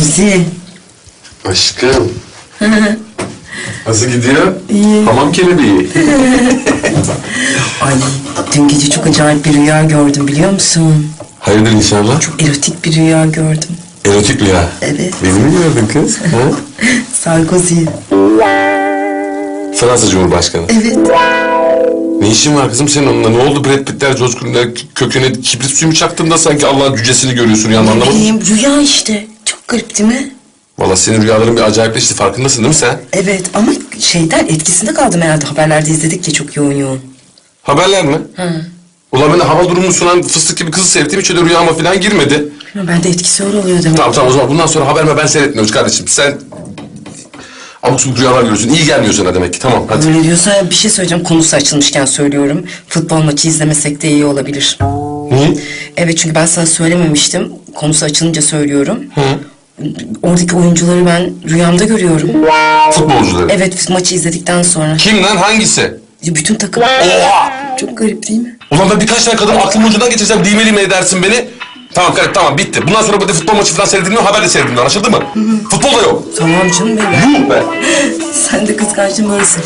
Hadi. Aşkım. Nasıl gidiyor? İyi. Hamam kelebeği. Ay dün gece çok acayip bir rüya gördüm biliyor musun? Hayırdır inşallah? Çok erotik bir rüya gördüm. Erotik rüya. Evet. Beni mi gördün kız? Ha? Sarkozy. Fransa Cumhurbaşkanı. Evet. Ne işin var kızım senin onunla? Ne oldu Brad Pitt'ler, George Clooney'ler köküne kibrit suyu mu çaktın da sanki Allah'ın cücesini görüyorsun ya Ne anlamadım. bileyim rüya işte. Garip değil mi? Valla senin rüyaların bir acayipleşti farkındasın değil mi sen? Evet ama şeyden etkisinde kaldım herhalde haberlerde izledik ya çok yoğun yoğun. Haberler mi? Hı. Ulan ben de hava durumunu sunan fıstık gibi kızı seyrettiğim hiç öyle rüyama falan girmedi. Ben de etkisi öyle oluyor demek. Tamam tamam o zaman bundan sonra haber mi ben seyretmiyoruz kardeşim. Sen abuk subuk rüyalar görüyorsun. İyi gelmiyor sana demek ki. Tamam hadi. Öyle diyorsa bir şey söyleyeceğim konusu açılmışken söylüyorum. Futbol maçı izlemesek de iyi olabilir. Niye? Evet çünkü ben sana söylememiştim. Konusu açılınca söylüyorum. Hı. Oradaki oyuncuları ben rüyamda görüyorum. Futbolcuları. Evet maçı izledikten sonra. Kim lan hangisi? Bütün takım. Oha! Çok garip değil mi? Ulan ben birkaç tane kadın aklımın ucundan geçirsem değil mi edersin beni? Tamam kardeşim tamam bitti. Bundan sonra burada futbol maçı falan seyredilmiyor, haber de seyredilmiyor. Anlaşıldı mı? Futbol da yok. Tamam canım benim. Yuh be. Sen de kıskançın böylesin.